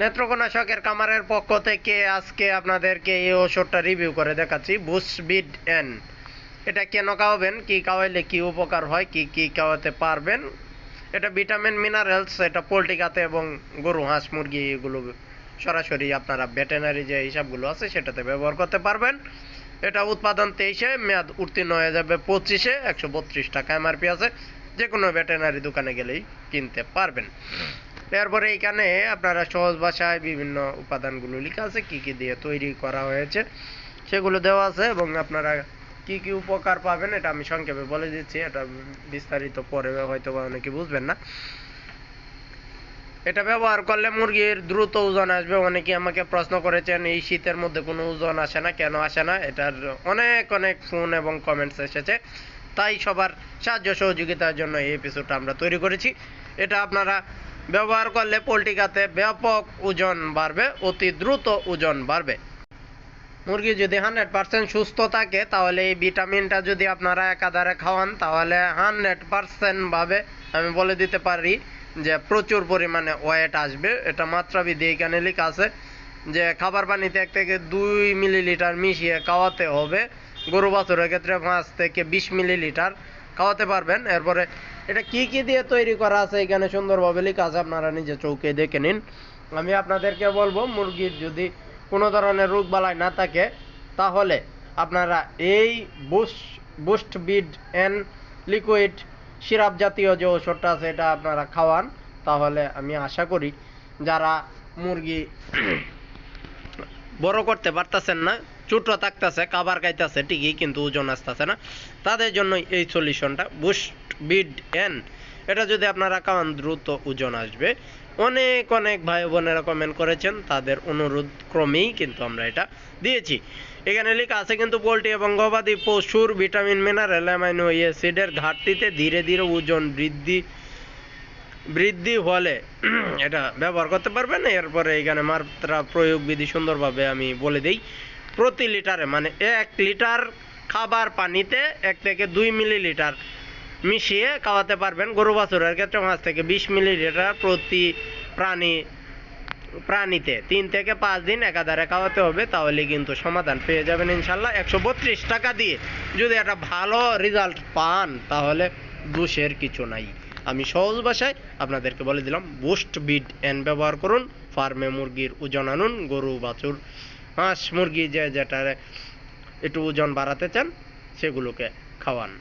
নেত্রকোনা শখের কামারের পক্ষ থেকে আজকে আপনাদেরকে এই ওষুধটা রিভিউ করে দেখাচ্ছি বুসবিড এন এটা কেন খাওয়াবেন কি খাওয়াইলে কি উপকার হয়, কি কি খাওয়াতে পারবেন? এটা ভিটামিন মিনারেলস এটা পোলট্রি খাতে এবং গরু, হাঁস, মুরগি, এগুলো সরাসরি আপনারা ভেটেনারি যে হিসাবগুলো আছে সেটাতে ব্যবহার করতে পারবেন। এটা উৎপাদন তেইশে, মেয়াদ উত্তীর্ণ হয়ে যাবে পঁচিশে, একশো বত্রিশ টাকা এমআরপি আছে। যে কোনো ভেটেনারি দোকানে গেলেই কিনতে পারবেন। এরপরে এখানে আপনারা সহজ ভাষায় বিভিন্ন উপাদানগুলো লেখা আছে, কি কি দিয়ে তৈরি করা হয়েছে, সেগুলো দেওয়া আছে এবং আপনারা কি কি উপকার পাবেন এটা আমি সংক্ষেপে বলে দিচ্ছি, এটা বিস্তারিত পরে হয়তো বা অনেকে বুঝবেন না। এটা ব্যবহার করলে মুরগির দ্রুত ওজন আসবে, অনেকে আমাকে প্রশ্ন করেছেন, এই শীতের মধ্যে কোনো ওজন আসে না, কেন আসে না? এটার অনেক অনেক ফোন এবং কমেন্টস এসেছে, তাই সবার সাহায্য সহযোগিতার জন্য এই এপিসোডটা আমরা তৈরি করেছি। এটা আপনারা ব্যবহার করলে পোলট্রি খাতে ব্যাপক ওজন বাড়বে, অতি দ্রুত ওজন বাড়বে। মুরগি যদি হান্ড্রেড পার্সেন্ট সুস্থ থাকে, তাহলে এই ভিটামিনটা যদি আপনারা একাধারে খাওয়ান, তাহলে হান্ড্রেড পার্সেন্ট ভাবে আমি বলে দিতে পারি যে প্রচুর পরিমাণে ওয়েট আসবে। এটা মাত্রাবিধি এখানে লেখা আছে যে খাবার পানিতে এক থেকে দুই মিলিলিটার মিশিয়ে খাওয়াতে হবে। গরু বাছুরের ক্ষেত্রে পাঁচ থেকে বিশ মিলিলিটার খাওয়াতে পারবেন। এরপরে এটা কি কি দিয়ে তৈরি করা আছে এখানে সুন্দরভাবে লেখা আছে, আপনারা নিজে চৌকে দেখে নিন। আমি আপনাদেরকে বলব, মুরগির যদি কোনো ধরনের রোগ বালাই না থাকে, তাহলে আপনারা এই boost boost bid and liquid syrup জাতীয় যে ওষুধটা আছে, এটা আপনারা খাওয়ান। তাহলে আমি আশা করি যারা মুরগি বড় করতে পারতেছেন না ছোট থাকতেছে কাবার খাইতেছে, ঠিকই কিন্তু ওজন আসতেছে না। তাদের জন্য এই সলিউশনটা বুস্ট বিড এন এটা যদি আপনারা খাওয়ান, দ্রুত ওজন আসবে। অনেক অনেক ভাই বোনেরা কমেন্ট করেছেন, তাদের অনুরোধ ক্রমেই কিন্তু আমরা এটা দিয়েছি। এখানে লেখা আছে কিন্তু, পোলট্রি এবং গবাদি পশুর ভিটামিন মিনারেল অ্যামাইনো অ্যাসিডের ঘাটতিতে ধীরে ধীরে ওজন বৃদ্ধি বৃদ্ধি হলে এটা ব্যবহার করতে পারবেন এরপরে এখানে মাত্রা প্রয়োগ বিধি সুন্দরভাবে আমি বলে দিই। প্রতি লিটারে মানে এক লিটার খাবার পানিতে এক থেকে দুই মিলিলিটার মিশিয়ে খাওয়াতে পারবেন। গরু বাছুরের ক্ষেত্রে পাঁচ থেকে বিশ মিলিলিটার প্রতি প্রাণী, প্রাণীতে তিন থেকে পাঁচ দিন একাধারে খাওয়াতে হবে, তাহলে কিন্তু সমাধান পেয়ে যাবেন ইনশাল্লাহ। একশো বত্রিশ টাকা দিয়ে যদি একটা ভালো রেজাল্ট পান, তাহলে দোষের কিছু নাই। আমি সহজ ভাষায় আপনাদেরকে বলে দিলাম বুস্ট বিড এন ব্যবহার করুন ফার্মে মুরগির ওজন আনুন, গরু, বাছুর, হাঁস, মুরগি যে যেটা একটু ওজন বাড়াতে চান, সেগুলোকে খাওয়ান।